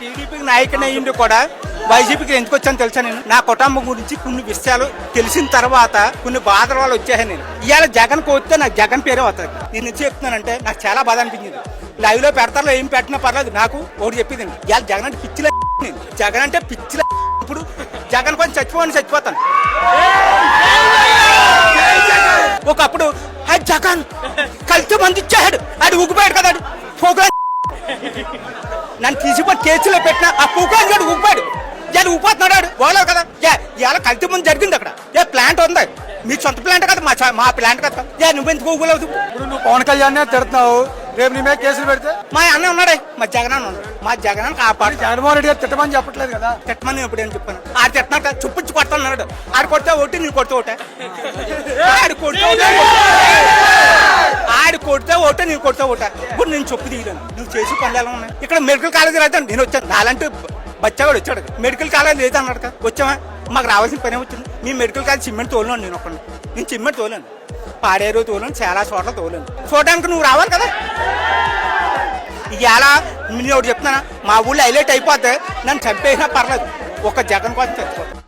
టీడీపీకి నాయకుని అయ్యింది కూడా వైసీపీకి ఎందుకు వచ్చాను తెలుసా నేను? నా కుటుంబం గురించి కొన్ని విషయాలు తెలిసిన తర్వాత కొన్ని బాధల వాళ్ళు వచ్చాను నేను. ఇవాళ జగన్ వస్తే నాకు జగన్ పేరే వస్తుంది. నేను ఎందుకు చెప్తున్నానంటే నాకు చాలా బాధ అనిపించింది. లైవ్లో పెడతారో ఏం పెట్టినా పర్లేదు నాకు ఒకటి చెప్పింది ఇవాళ జగన్ అంటే పిచ్చిలే జగన్ అంటే పిచ్చిల ఇప్పుడు. జగన్ కొంచెం చచ్చిపోని చచ్చిపోతాను. ఒకప్పుడు ఆ జగన్ కలిసి మంది ఇచ్చాడు అది ఊగిపోయాడు కదా ఆడు. నన్ను తీసుకొని కేసులో పెట్టిన ఆ పూకాన్ గడు ఊపాడు ఇవాళ ఊపోతున్నాడు ఆడు పోలేవు కదా. ఏ ఇవాళ కల్తీ ముందు జరిగింది అక్కడ. ఏ ప్లాంట్ ఉంది? మీ సొంత ప్లాంట్ కదా మా మా ప్లాంట్ కదా. ఏ నువ్వెందుకు ఊగలేవు ఇప్పుడు నువ్వు పవన్ కళ్యాణ్ తిడుతున్నావు. రేపు నీ మీద కేసులు పెడితే? మా అన్న ఉన్నాడే. మా జగన్ అన్న ఉన్నాడు. మా జగన్ కాపాడు. జగన్మోహన్ రెడ్డి గారు తిట్టమని చెప్పట్లేదు కదా. తిట్టమని ఎప్పుడు ఏం చెప్పాను? ఆడు తిట్టినాడు కదా చుప్పించి కొడుతున్నాడు. ఆడు కొడితే ఒకటి నేను కొడితే ఒకటే ఆడు కొడితే కొడితే ఓటే నేను కొడితే ఓట. ఇప్పుడు నేను చెప్పు తీయలేను. నువ్వు చేసి పనులు ఎలా ఉన్నాయి? ఇక్కడ మెడికల్ కాలేజ్ అయితే నేను వచ్చాను. నాలంటే బచ్చాగాడు వచ్చాడు. మెడికల్ కాలేజ్ లేదు అన్నాడు కదా. వచ్చామా మాకు రావాల్సిన పనే వచ్చింది. మీ మెడికల్ కాలేజ్ సిమెంట్ తోలినాను నేను ఒక్కడిని. నేను సిమెంట్ తోలేను పాడేరు తోలేను చాలా చోట్ల తోలేను చూడడానికి నువ్వు రావాలి కదా. ఇలా నేను ఒకటి చెప్తున్నా మా ఊళ్ళో హైలైట్ అయిపోతే నన్ను చంపేసినా పర్లేదు. ఒక జగన్ కోసం చచ్చిపోతాను.